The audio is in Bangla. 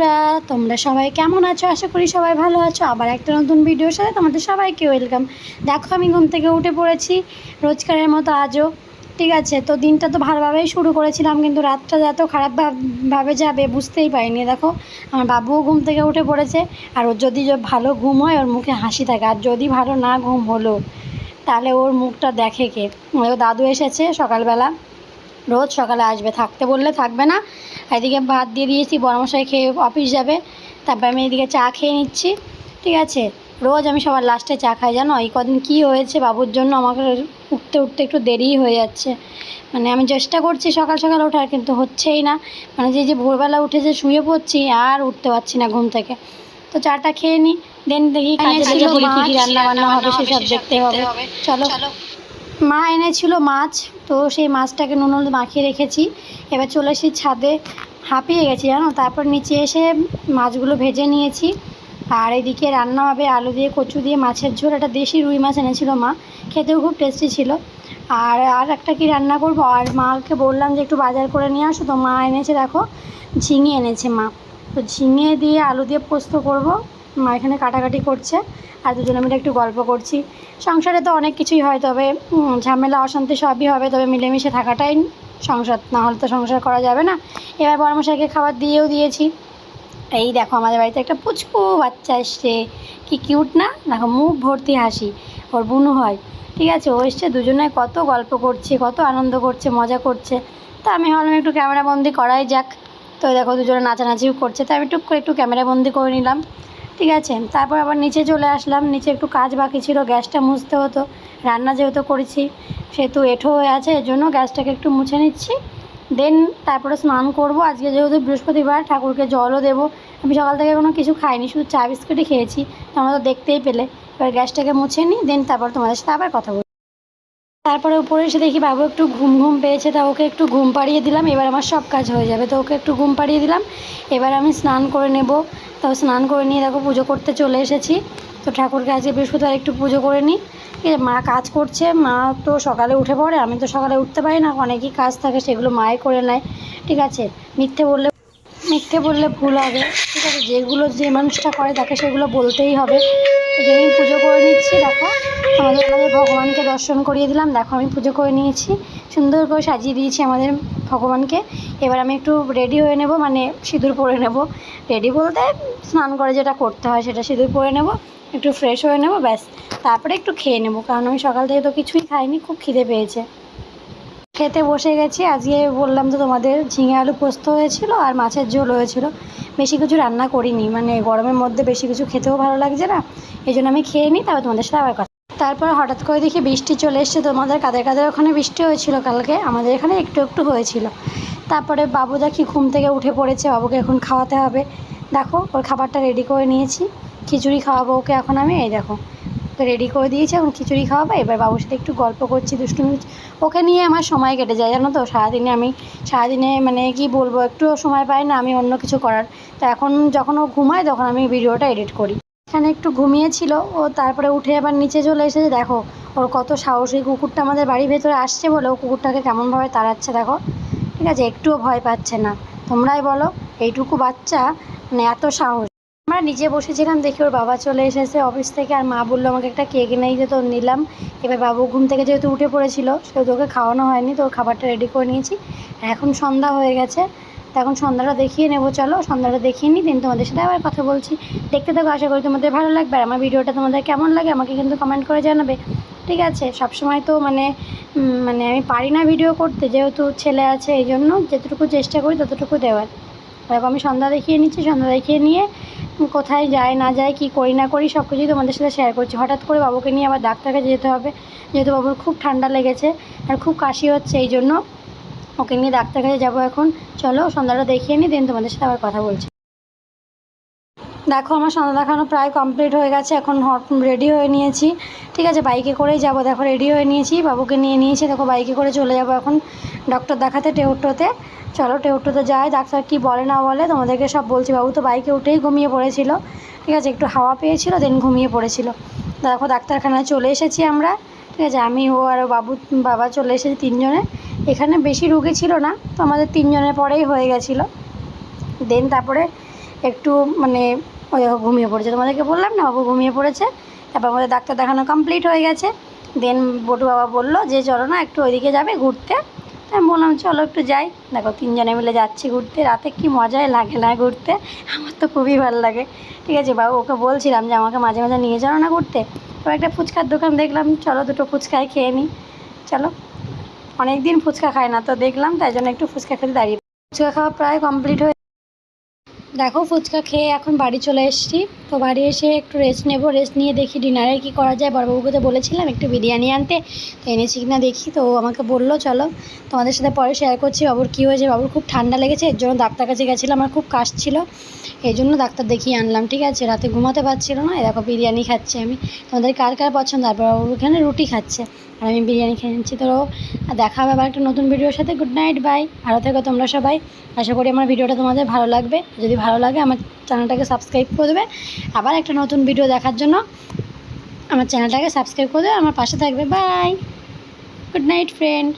বন্ধুরা, তোমরা সবাই কেমন আছো? আশা করি সবাই ভালো আছো। আবার একটা নতুন ভিডিওর সাথে তোমাদের সবাইকে ওয়েলকাম। দেখো, আমি ঘুম থেকে উঠে পড়েছি রোজকারের মতো আজও। ঠিক আছে, তো দিনটা তো ভালোভাবেই শুরু করেছিলাম, কিন্তু রাতটা এত খারাপ ভাব- ভাবে যাবে, বুঝতেই পারিনি। দেখো, আমার বাবুও ঘুম থেকে উঠে পড়েছে, আর ওর যদি ভালো ঘুম হয়, ওর মুখে হাসি থাকে। আর যদি ভালো না ঘুম হলো, তাহলে ওর মুখটা দেখে কে? ও দাদু এসেছে সকালবেলা। রোজ সকালে আসবে থাকতে বললে থাকবে না। এদিকে ভাত দিয়ে দিয়েছি বড়মশাই খেয়ে অফিস যাবে। তারপর আমি এদিকে চা খেয়ে নিচ্ছি ঠিক আছে? রোজ আমি সবার লাস্টে চা খাই জানো? এই কদিন কী হয়েছে বাবুর জন্য আমাকে উঠতে উঠতে একটু দেরিই হয়ে যাচ্ছে। মানে আমি চেষ্টা করছি সকাল সকাল ওঠার কিন্তু হচ্ছেই না। মানে যে যে ভোরবেলা উঠে যে শুয়ে পড়ছি আর উঠতে পারছি না ঘুম থেকে। তো চাটা খেয়ে নিই দেন দেখি কাজে লেগে রান্না বান্না হবে সেসব দেখতে হবে। চলো। মা এনেছিল মাছ, তো সেই মাছটাকে নুন হলুদ মাখিয়ে রেখেছি। এবার চলে এসেছি ছাদে, হাঁপিয়ে গেছি জানো? তারপর নিচে এসে মাছগুলো ভেজে নিয়েছি। আর এদিকে রান্না হবে আলু দিয়ে, কচু দিয়ে, মাছের ঝোল। একটা দেশি রুই মাছ এনেছিল মা, খেতেও খুব টেস্টি ছিল। আর আর একটা কি রান্না করব? আর মাকে বললাম যে একটু বাজার করে নিয়ে আসো। তো মা এনেছে, দেখো, ঝিঙে এনেছে মা। তো ঝিঙে দিয়ে আলু দিয়ে পোস্ত করব। মা এখানে কাটাকাটি করছে আর দুজনে মিলে একটু গল্প করছি। সংসারে তো অনেক কিছুই হয়, তবে ঝামেলা, অশান্তি সবই হবে, তবে মিলেমিশে থাকাটাই সংসার, না হলে তো সংসার করা যাবে না। এবার বড়মশাইকে খাবার দিয়েও দিয়েছি। এই দেখো, আমাদের বাড়িতে একটা পুচকু বাচ্চা এসছে। কি কিউট না? দেখো, মুখ ভর্তি হাসি। ওর বুনু হয়। ঠিক আছে, ও এসছে, দুজনে কত গল্প করছে, কত আনন্দ করছে, মজা করছে। তা আমি ভাবলাম একটু ক্যামেরা বন্দি করাই যাক। তো দেখো, দুজনে নাচানাচিও করছে। তো আমি টুক করে একটু ক্যামেরা বন্দি করে নিলাম। ঠিক আছে। তারপর আবার নিচে চলে আসলাম। নিচে একটু কাজ বাকি ছিল, গ্যাসটা মুছতে হতো। রান্না যেহেতু করেছি, সেহেতু এঠো হয়ে আছে, এর জন্য গ্যাসটাকে একটু মুছে নিচ্ছি। দেন তারপরে স্নান করব। আজকে যেহেতু বৃহস্পতিবার, ঠাকুরকে জলও দেবো। আমি সকাল থেকে কোনো কিছু খাইনি, শুধু চা বিস্কুটই খেয়েছি। তোমরা তো দেখতেই পেলে। এবার গ্যাসটাকে মুছে নিই দেন তারপর তোমাদের সাথে আবার কথা বলি তারপরে উপরে এসে দেখি বাবু একটু ঘুম ঘুম পেয়েছে, তা ওকে একটু ঘুম পাড়িয়ে দিলাম। এবার আমার সব কাজ হয়ে যাবে। তো ওকে একটু ঘুম পাড়িয়ে দিলাম। এবার আমি স্নান করে নেব। তো স্নান করে নিয়ে দেখো পুজো করতে চলে এসেছি। তো ঠাকুরকে আজকে বৃহস্পতিবার একটু পুজো করে নিই। ঠিক মা কাজ করছে। মা তো সকালে উঠে পড়ে, আমি তো সকালে উঠতে পারি না। অনেকই কাজ থাকে, সেগুলো মাই করে নেয়। ঠিক আছে, মিথ্যে বললে মিথ্যে বললে ভুল হবে। ঠিক আছে, যেগুলো যে মানুষটা করে তাকে সেগুলো বলতেই হবে। জন্য আমি পুজো করে নিচ্ছি, দেখো, আমাদের আমাদের ভগবানকে দর্শন করিয়ে দিলাম। দেখো, আমি পুজো করে নিয়েছি। সুন্দর করে সাজিয়ে দিয়েছি আমাদের ভগবানকে। এবার আমি একটু রেডি হয়ে নেব মানে সিঁদুর পরে নেব। রেডি বলতে স্নান করে যেটা করতে হয়, সেটা সিঁদুর পরে নেব, একটু ফ্রেশ হয়ে নেব, ব্যাস। তারপরে একটু খেয়ে নেব, কারণ আমি সকাল থেকে তো কিছুই খাইনি, খুব খিদে পেয়েছে। খেতে বসে গেছি। আজকে বললাম তো তোমাদের ঝিঙে আলু পোস্ত হয়েছিল আর মাছের ঝোল হয়েছিল। বেশি কিছু রান্না করিনি মানে গরমের মধ্যে বেশি কিছু খেতেও ভালো লাগছে না, এই জন্য আমি খেয়ে নিই, তারপর তোমাদের সাথে আবার কথা তারপর হঠাৎ করে দেখি বৃষ্টি চলে এসছে, তোমাদের কাদের কাদের ওখানে বৃষ্টি হয়েছিল কালকে? আমাদের এখানে একটু একটু হয়েছিল। তারপরে বাবু দেখি ঘুম থেকে উঠে পড়েছে, বাবুকে এখন খাওয়াতে হবে। দেখো, ওর খাবারটা রেডি করে নিয়েছি। খিচুড়ি খাওয়াবো ওকে এখন আমি, এই দেখো। ওকে রেডি করে দিয়েছি, এখন খিচুড়ি খাওয়াবো। এবার বাবুর সাথে একটু গল্প করছি, দুষ্টুমি। ওকে নিয়ে আমার সময় কেটে যায়, জানো তো? সারাদিনে আমি, সারাদিনে মানে কি বলব একটুও সময় পাই না, আমি অন্য কিছু করার। তো এখন যখন ও ঘুমায়, তখন আমি ভিডিওটা এডিট করি। এখানে একটু ঘুমিয়েছিল, ও তারপরে উঠে আবার নিচে চলে এসেছে। দেখো, ওর কত সাহসী কুকুরটা আমাদের বাড়ির ভেতরে আসছে বলে ও কুকুরটাকে কেমনভাবে তাড়াচ্ছে, দেখো। ঠিক আছে? একটুও ভয় পাচ্ছে না। তোমরাই বলো, এইটুকু বাচ্চা মানে এত সাহস। আমরা নিজে বসেছিলাম, দেখি ওর বাবা চলে এসেছে অফিস থেকে, আর মা বলল, আমাকে একটা কেক এনে দিতে তো, নিলাম। এবার বাবু ঘুম থেকে যেহেতু উঠে পড়েছিল, সেহেতু ওকে খাওয়ানো হয়নি, তো খাবারটা রেডি করে নিয়েছি। আর এখন সন্ধ্যা হয়ে গেছে, তো এখন সন্ধ্যাটা দেখিয়ে নেব, চলো। সন্ধ্যাটা দেখিয়ে নিই, দিন তোমাদের সাথে আবার কথা বলছি। দেখতে থাকো, আশা করি তোমাদের ভালো লাগবে। আর আমার ভিডিওটা তোমাদের কেমন লাগে, আমাকে কিন্তু কমেন্ট করে জানাবে। ঠিক আছে? সবসময় তো মানে মানে আমি পারি না ভিডিও করতে, যেহেতু ছেলে আছে এই জন্য যতটুকু চেষ্টা করি, ততটুকু দেওয়ার। দেখো আমি সন্ধ্যা দেখিয়ে নিচ্ছি, সন্ধ্যা দেখিয়ে নিয়ে কোথায় যায়, না যায়, কি করি, না করি সব কিছুই তোমাদের সাথে শেয়ার করছি। হঠাৎ করে বাবুকে নিয়ে আবার ডাক্তার কাছে যেতে হবে। যেহেতু বাবুর খুব ঠান্ডা লেগেছে আর খুব কাশি হচ্ছে, এই জন্য ওকে নিয়ে ডাক্তার কাছে যাব এখন। চলো সন্ধ্যাটা দেখিয়ে নিই দেন তোমাদের সাথে আবার কথা বলছি। দেখো, আমার সন্ধ্যা দেখানো প্রায় কমপ্লিট হয়ে গেছে। এখন হট রেডি হয়ে নিয়েছি। ঠিক আছে বাইকে করেই যাব। দেখো রেডি হয়ে নিয়েছি। বাবুকে নিয়ে নিয়েছি। দেখো বাইকে করে চলে যাব এখন ডক্টর দেখাতে টেউটোতে চলো টেউটোতে যাই। ডাক্তার কি বলে, না বলে, তোমাদেরকে সব বলছি। বাবু তো বাইকে উঠেই ঘুমিয়ে পড়েছিল। ঠিক আছে, একটু হাওয়া পেয়েছিল দেন ঘুমিয়ে পড়েছিল। দেখো, ডাক্তারখানায় চলে এসেছি আমরা। ঠিক আছে, আমি, ও আর বাবু, বাবা চলে এসেছি তিনজনে। এখানে বেশি রুগী ছিল না, তো আমাদের তিনজনের পরেই হয়ে গেছিল। দেন তারপরে একটু মানে ওই ঘুমিয়ে পড়েছে। তোমাদেরকে বললাম না, বাবু ঘুমিয়ে পড়েছে। তারপর আমাদের ডাক্তার দেখানো কমপ্লিট হয়ে গেছে। দেন বটু বাবা বলল যে, চলো না, একটু ওইদিকে যাবে ঘুরতে। আমি বললাম, চলো একটু যাই। দেখো, তিনজনে মিলে যাচ্ছি ঘুরতে। রাতে কি মজাই লাগে না ঘুরতে। আমার তো খুবই ভালো লাগে। ঠিক আছে, বাবু, ওকে বলছিলাম যে, আমাকে মাঝে মাঝে নিয়ে যাও না ঘুরতে? তো একটা ফুচকার দোকান দেখলাম। চলো দুটো ফুচকাই খেয়ে নিই চলো। অনেক দিন ফুচকা খায় না, তো দেখলাম, তাই জন্য একটু ফুচকা খেতে দাঁড়িয়ে। ফুচকা খাওয়া প্রায় কমপ্লিট হয়ে দেখো ফুচকা খেয়ে এখন বাড়ি চলে এসেছি। তো বাড়ি এসে একটু রেস্ট নেব। রেস্ট নিয়ে দেখি ডিনারে কি করা যায়। বড়বাবুকে তো বলেছিলাম একটু বিরিয়ানি আনতে। তো এনেছি কিনা দেখি। তো আমাকে বলল, চলো, তোমাদের সাথে পরে শেয়ার করছি। বাবুর কী হয়েছে? বাবুর খুব ঠান্ডা লেগেছে। এর জন্য ডাক্তার কাছে গেছিলাম। আমার খুব কাশ ছিল। এই জন্য ডাক্তার দেখিয়ে আনলাম, ঠিক আছে? রাতে ঘুমাতে পারছিল না। এই দেখো বিরিয়ানি খাচ্ছি আমি। তোমাদের কার কার পছন্দ? তারপর বাবু এখানে রুটি খাচ্ছে। আর আমি বিরিয়ানি খেয়ে নিচ্ছি। তো দেখা হবে আবার একটা নতুন ভিডিওর সাথে। গুড নাইট বাই ভালো থেকো তোমরা সবাই। আশা করি আমার ভিডিওটা তোমাদের ভালো লাগবে। যদি ভালো লাগে, আমার চ্যানেলটাকে সাবস্ক্রাইব করে দেবে। আবার একটা নতুন ভিডিও দেখার জন্য আমার চ্যানেলটাকে সাবস্ক্রাইব করে দেবে। আমার পাশে থাকবে। Bye good night friend